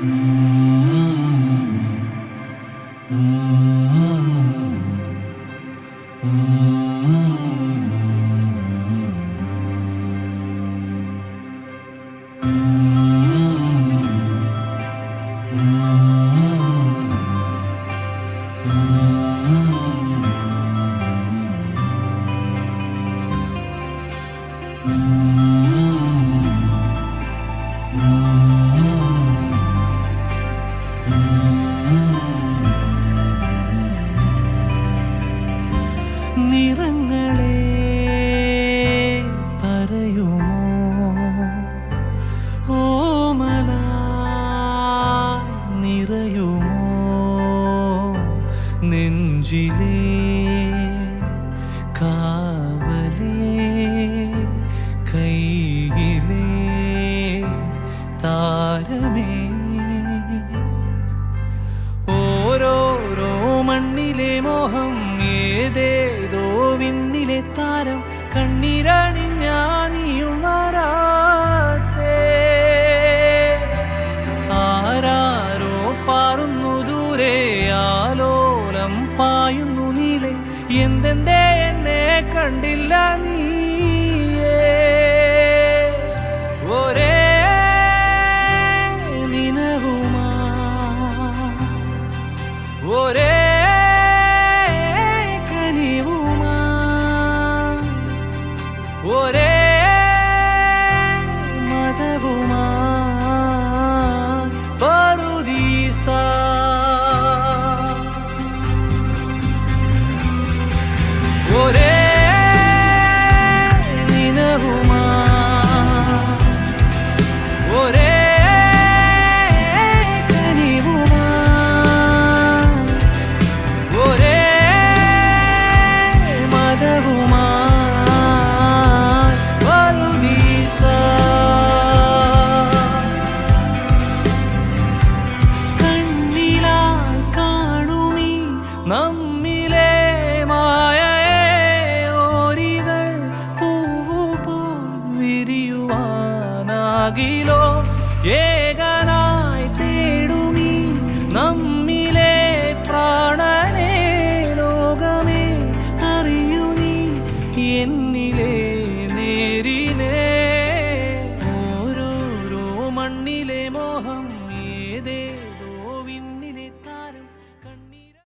Mm-hmm. പറയുമോ? ഓമല നിറയുമോ? കാവലേ താരമേ. ഓരോരോ മണ്ണിലെ മോഹം ഏതേതോ വിണ്ണിലെ താരം കണ്ണീരണിഞ്ഞാ നീയും ആരാരോ പാറുന്നു ദൂരെ ആലോലം പായുന്നു നീലെ. എന്തെന്തേ എന്നെ കണ്ടില്ല നീയേ ഭാഗിലോ ഏകനായി തേടുമി നമ്മിലെ പ്രാണനെ ലോകമേ അറിയൂ നീ. എന്നിലെ നേരിനേ ഓരോരോ മണ്ണിലെ മോഹം ഏതേ